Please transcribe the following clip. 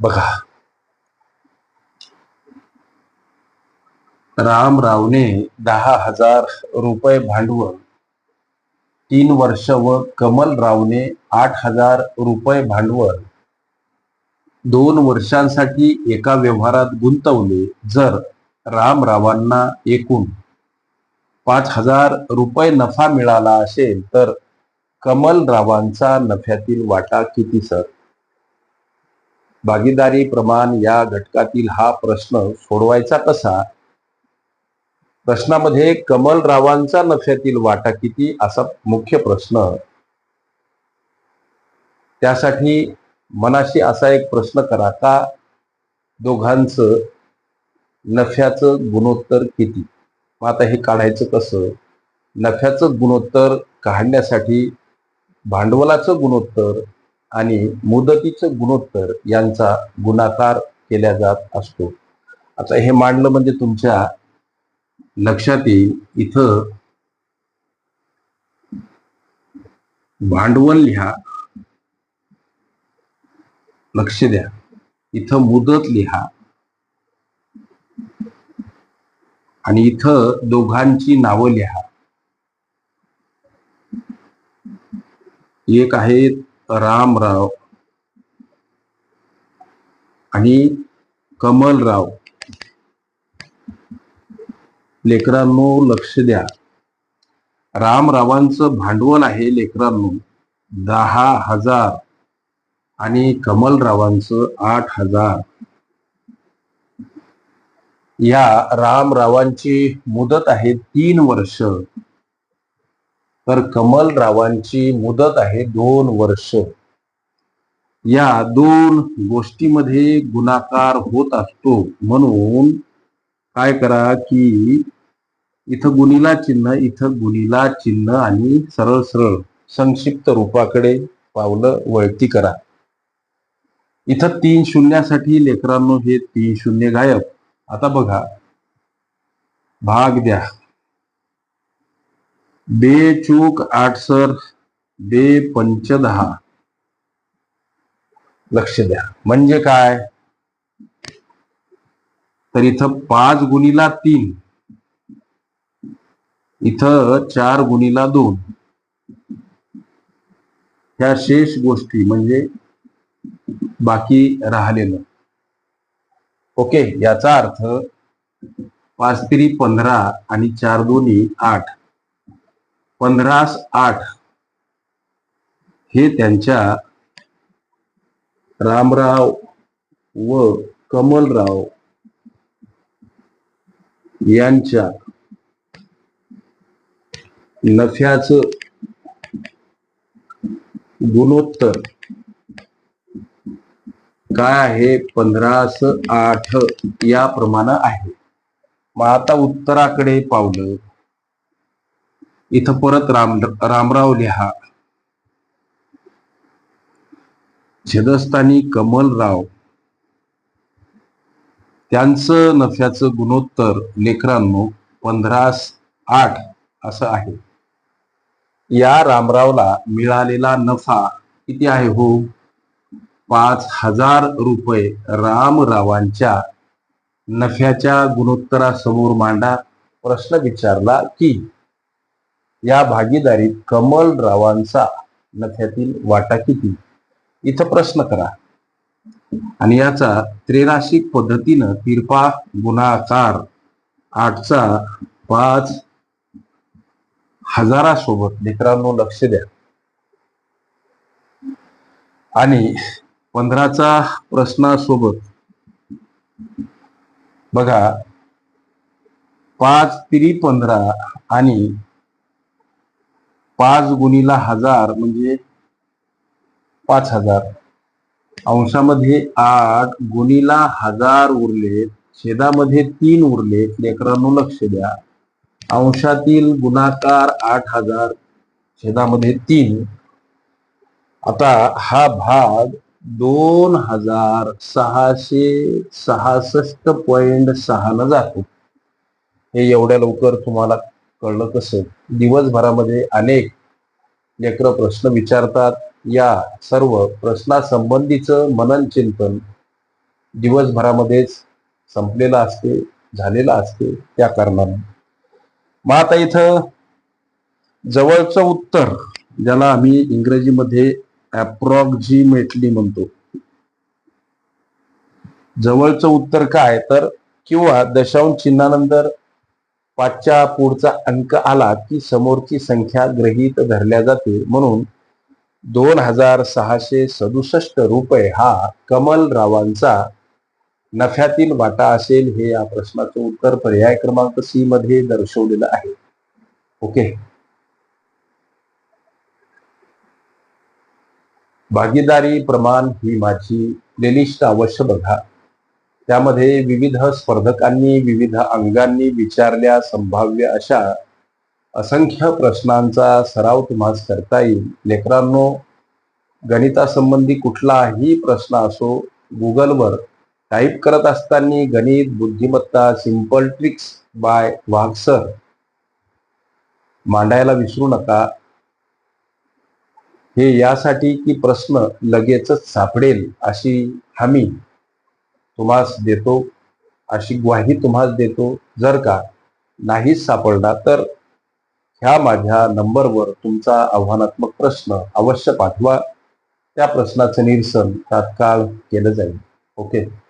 बघा. राम रावने दहा हजार रुपये भांडवल. तीन वर्ष व कमल रावने आठ हजार रुपये भांडवल. दोन वर्षांसाठी एका व्यवहारात गुंतवले जर रामरावांना एकूण पाच हजार रुपये नफा मिळाला असेल तर कमलरावांचा नफ्यातील वाटा किती सर? भागीदारी प्रमाण या घटकातील हा प्रश्न सोडवायचा कसा? प्रश्नामध्ये कमल रावांचा नफ्यातील वाटा किती असा मुख्य प्रश्न. त्यासाठी मनाशी असा एक प्रश्न करा का? दोघांचं नफ्याचं गुणोत्तर किती? मग आता हे काढायचं कसं? नफ्याचं गुणोत्तर काढण्यासाठी भांडवलाचं गुणोत्तर आणि मुदतीचं गुणोत्तर यांचा गुणाकार केला जात असतो. आता हे मांडलं म्हणजे तुमच्या लक्षात येईल इथं भांडवल लिहा लक्ष द्या. इथं मुदत लिहा. आणि इथं दोघांची नावं लिहा. एक आहे रामराव आणि कमलराव. लेकरांनो लक्ष द्या. रामरावांचं भांडवल आहे लेकरांनो. दहा हजार आणि कमलरावांचं आठ हजार. या रामरावांची मुदत आहे तीन वर्ष. तर कमलरावांची मुदत आहे दोन वर्ष. या दोन गोष्टीमध्ये गुणाकार होत असतो. म्हणून काय करा की इथं गुणीला चिन्ह इथं गुणीला चिन्ह आणि सरळ सरळ संक्षिप्त रूपाकडे पावलं वळती करा. इथं तीन शून्यासाठी लेकरांनो हे तीन शून्य गायब. आता बघा. भाग द्या. बे चूक आठ सर बे पंच दहा लक्ष द्या. म्हणजे काय? तर इथं पाच गुणीला तीन. इथं चार गुणीला दोन. ह्या शेष गोष्टी म्हणजे बाकी राहिलेलं. ओके याचा अर्थ पाच तिरी पंधरा आणि चार दोन्ही आठ. पंधरास आठ. हे त्यांच्या रामराव व कमलराव यांच्या नफ्याचं गुणोत्तर काय आहे? पंधरास आठ या प्रमाण आहे. मग आता उत्तराकडे पावलं. इथं परत राम रामराव लिहा. छेदस्थानी कमलराव. त्यांचं नफ्याचं गुणोत्तर लेकरांनो पंधरास आठ असं आहे. या रामरावला मिळालेला नफा किती आहे हो? पाच हजार रुपये रामरावांच्या नफ्याच्या गुणोत्तरासमोर मांडा. प्रश्न विचारला की या भागीदारीत कमलरावांचा नफ्यातील वाटा किती? इथं प्रश्न करा. आणि याचा त्रेराशिक पद्धतीनं तिरपा गुणाकार आठचा पाच हजारासोबत लेकरांनो लक्ष द्या. आणि पंधराचा प्रश्नासोबत बघा पाच तिरी पंधरा आणि पाच गुणीला हजार म्हणजे पाच हजार. अंशामध्ये आठ गुणीला हजार उरलेत छेदामध्ये तीन उरलेत लेकरांनो लक्ष द्या. अंशातील गुणाकार आठ हजार छेदामध्ये तीन. आता हा भाग दोन हजार सहाशे सहासष्ट पॉइंट सहा न जातो. हे एवढ्या लवकर तुम्हाला कळलं कसं दिवसभरामध्ये अनेक लेकर प्रश्न विचारतात. या सर्व प्रश्नासंबंधीचं मनन चिंतन दिवसभरामध्येच संपलेलं असते झालेला असते त्या कारणाने. मग आता इथं जवळचं उत्तर ज्याला आम्ही इंग्रजीमध्ये अप्रॉक्झिमेटली म्हणतो. जवळचं उत्तर काय? तर किंवा दशांश चिन्हानंतर पाचच्या पुढचा अंक आला की समोरची संख्या ग्रहीत धरल्या जाते. म्हणून दोन हजार सहाशे सदुसष्ट रुपये हा कमलरावांचा नफ्यातील वाटा असेल हे या प्रश्नाचं उत्तर पर्याय क्रमांक सी मध्ये दर्शवलेलं आहे. ओके. भागीदारी प्रमाण ही माझी प्लेलिस्ट अवश्य बघा. त्यामध्ये विविध स्पर्धकांनी विविध अंगांनी विचारल्या संभाव्य अशा असंख्य प्रश्नांचा सराव तुम्हाला करता येईल. लेकरांनो गणितासंबंधी कुठलाही प्रश्न असो गुगलवर टाईप करत असताना गणित बुद्धिमत्ता सिंपल ट्रिक्स बाय वागसर मांडायला विसरू नका. हे यासाठी की प्रश्न लगेचच सापडेल अशी हमी तुम्हास देतो अशी ग्वाही तुम्हास देतो जर का नाहीच सापडला तर ह्या माझ्या नंबरवर तुमचा आव्हानात्मक प्रश्न अवश्य पाठवा. त्या प्रश्नाचं निरसन तात्काळ केलं जाईल. ओके?